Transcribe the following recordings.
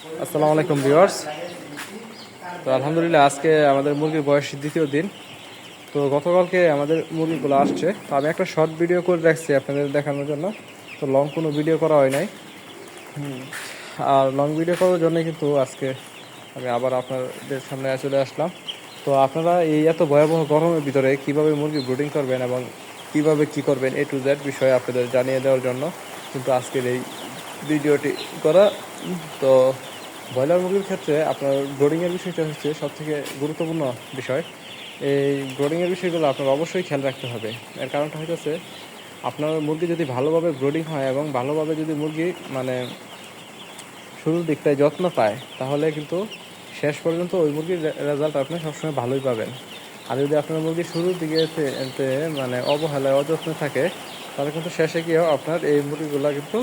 আসসালামু আলাইকুম ভিউয়ার্স। তো আলহামদুলিল্লাহ, আজকে আমাদের মুরগির বয়স দ্বিতীয় দিন। তো গতকালকে আমাদের মুরগিগুলো আসছে। তো আমি একটা শর্ট ভিডিও করে রাখছি আপনাদের দেখানোর জন্য। তো লং কোনো ভিডিও করা হয় নাই। আর লং ভিডিও করার জন্য কিন্তু আজকে আমি আবার আপনাদের সামনে চলে আসলাম। তো আপনারা এই এত ভয়াবহ গরমের ভিতরে কীভাবে মুরগি ব্রুডিং করবেন এবং কীভাবে কি করবেন এ টু জেড বিষয়ে আপনাদের জানিয়ে দেওয়ার জন্য কিন্তু আজকের এই ভিডিওটি করা। তো ব্রয়লার মুরগির ক্ষেত্রে আপনার ব্রোডিংয়ের বিষয়টা হচ্ছে সব থেকে গুরুত্বপূর্ণ বিষয়। এই ব্রোডিংয়ের বিষয়গুলো আপনার অবশ্যই খেয়াল রাখতে হবে। এর কারণটা হচ্ছে আপনার মুরগি যদি ভালোভাবে ব্রোডিং হয় এবং ভালোভাবে যদি মুরগি মানে শুরুর দিকটায় যত্ন পায়, তাহলে কিন্তু শেষ পর্যন্ত ওই মুরগির রেজাল্ট আপনি সবসময় ভালোই পাবেন। আর যদি আপনার মুরগি শুরুর দিকে মানে অবহেলায় অযত্নে থাকে, তাহলে কিন্তু শেষে গিয়েও আপনার এই মুরগিগুলো কিন্তু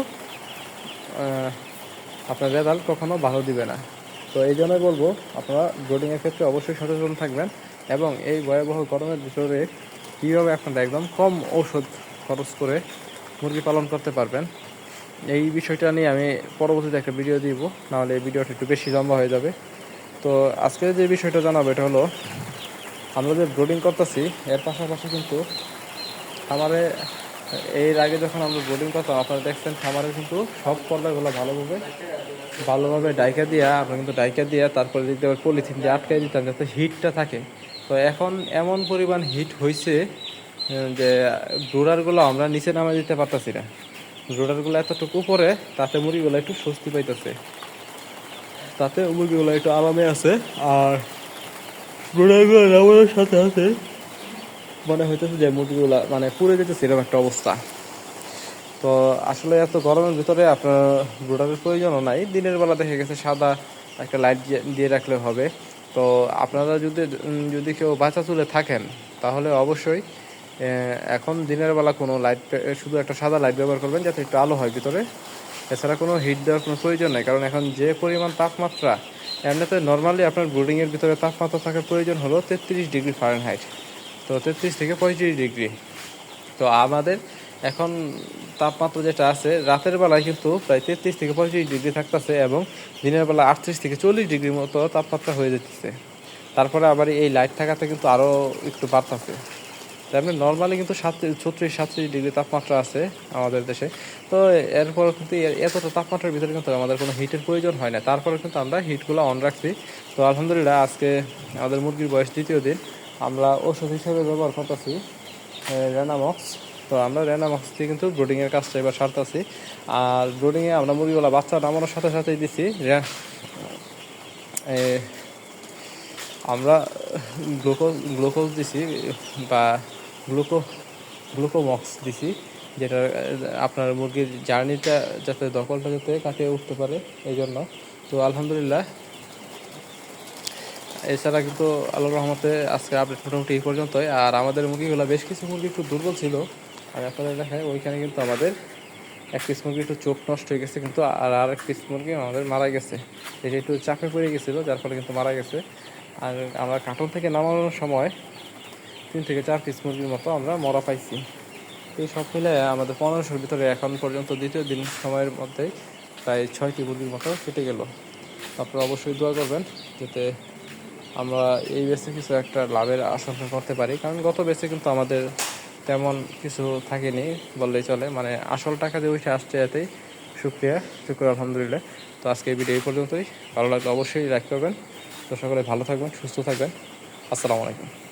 আপনার রেজাল্ট কখনো ভালো দিবে না। তো এই জন্যই বলব, আপনারা ব্রোডিংয়ের ক্ষেত্রে অবশ্যই সচেতন থাকবেন এবং এই ভয়াবহ গরমের ভিতরে কীভাবে আপনারা একদম কম ঔষধ খরচ করে মুরগি পালন করতে পারবেন, এই বিষয়টা নিয়ে আমি পরবর্তীতে একটা ভিডিও দিব, নাহলে এই ভিডিওটা একটু বেশি লম্বা হয়ে যাবে। তো আজকে যে বিষয়টা জানাব, এটা হলো আমরা যে ব্রোডিং করতেছি, এর পাশাপাশি কিন্তু খামারে এর আগে যখন আমরা ব্রোডিং করতাম, আপনারা দেখছেন খামারে কিন্তু সব পর্দাগুলো ভালোভাবে ভালোভাবে ডাইকা দিয়া, আমরা কিন্তু ডাইকা দিয়া তারপরে দিতে পলিথিন দিয়ে আটকাই দিতাম যাতে হিটটা থাকে। তো এখন এমন পরিমাণ হিট হয়েছে যে ব্রোডারগুলো আমরা নিচে নামে দিতে পারতাছি না। ব্রোডারগুলো এতটুকু উপরে, তাতে মুরগিগুলো একটু স্বস্তি পাইতেছে। তাতে মুরগিগুলো একটু আরামে আছে, আর ব্রোডারগুলো নামানোর সাথে সাথে মনে হইতেছে যে মুরগিগুলা মানে পুড়ে যেতেছে, এরকম একটা অবস্থা। তো আসলে এত গরমের ভিতরে আপনার ব্রোডারের প্রয়োজনও নাই। দিনের বেলা দেখে গেছে সাদা একটা লাইট দিয়ে রাখলে হবে। তো আপনারা যদি যদি কেউ বাচ্চা তুলে থাকেন, তাহলে অবশ্যই এখন দিনের বেলা কোনো লাইট, শুধু একটা সাদা লাইট ব্যবহার করবেন যাতে একটু আলো হয় ভিতরে। এছাড়া কোনো হিট দেওয়ার কোনো প্রয়োজন নেই। কারণ এখন যে পরিমাণ তাপমাত্রা, এমনিতে নর্মালি আপনার ব্রোডিংয়ের ভিতরে তাপমাত্রা থাকার প্রয়োজন হলো তেত্রিশ ডিগ্রি ফারেনহাইট তো তেত্রিশ থেকে পঁয়ত্রিশ ডিগ্রি। তো আমাদের এখন তাপমাত্রা যেটা আছে, রাতের বেলায় কিন্তু প্রায় তেত্রিশ থেকে পঁয়ত্রিশ ডিগ্রি থাকতেছে এবং দিনের বেলা আটত্রিশ থেকে চল্লিশ ডিগ্রির মতো তাপমাত্রা হয়ে যেতেছে তারপরে আবার এই লাইট থাকাতে কিন্তু আরও একটু বাড়তেছে। তেমনি নর্মালি কিন্তু সাতত্রিশ, ছত্রিশ, সাতত্রিশ ডিগ্রি তাপমাত্রা আছে আমাদের দেশে। তো এরপর কিন্তু এতটা তাপমাত্রার ভিতরে কিন্তু আমাদের কোনো হিটের প্রয়োজন হয় না। তারপরে কিন্তু আমরা হিটগুলো অন রাখছি। তো আলহামদুলিল্লাহ আজকে আমাদের মুরগির বয়স দ্বিতীয় দিন। আমরা ওষুধ হিসেবে ব্যবহার করতেছি রেনামক্স তো আমরা রেনামক্স দিয়ে কিন্তু ব্রোডিংয়ের কাজটা এবার সারতেছি। আর ব্রোডিংয়ে আমরা মুরগিওয়ালা বাচ্চা নামানোর সাথে সাথেই দিছি। আমরা গ্লুকোজ গ্লুকোজ দিছি, বা গ্লুকো, গ্লুকোমক্স দিছি, যেটা আপনার মুরগির জার্নিটা যাতে দখলটা যাতে কাটিয়ে উঠতে পারে, এই জন্য। তো আলহামদুলিল্লাহ এছাড়া কিন্তু আল্লাহ রহমতে আজকে আপডেট মোটামুটি এই পর্যন্তই। আর আমাদের মুরগিগুলো বেশ কিছু মুরগি একটু দুর্বল ছিল। আর আপনাদের দেখায় ওইখানে কিন্তু আমাদের এক পিস মুরগি একটু চোখ নষ্ট হয়ে গেছে কিন্তু আর আর এক পিস মুরগি আমাদের মারা গেছে। এটা একটু চাপে পড়ে গেছিল, যার ফলে কিন্তু মারা গেছে। আর আমরা কার্টন থেকে নামানোর সময় তিন থেকে চার পিস মুরগির মতো আমরা মরা পাইছি। এই সব মিলে আমাদের পনেরোশোর ভিতরে এখন পর্যন্ত দ্বিতীয় দিন সময়ের মধ্যেই প্রায় ছয়টি মুরগির মতো কেটে গেল। আপনারা অবশ্যই দোয়া করবেন, যাতে আমরা এই বেসে কিছু একটা লাভের আশঙ্কা করতে পারি। কারণ গত বেসে কিন্তু আমাদের তেমন কিছু থাকেনি বললেই চলে। মানে আসল টাকা দিয়ে উঠে আসছে এতেই শুক্রিয়া, শুক্র আলহামদুলিল্লাহ। তো আজকে এই ভিডিও এই পর্যন্তই। ভালো লাগলে অবশ্যই লাইক করবেন। তো সকলে ভালো থাকবেন, সুস্থ থাকবেন। আসসালামু আলাইকুম।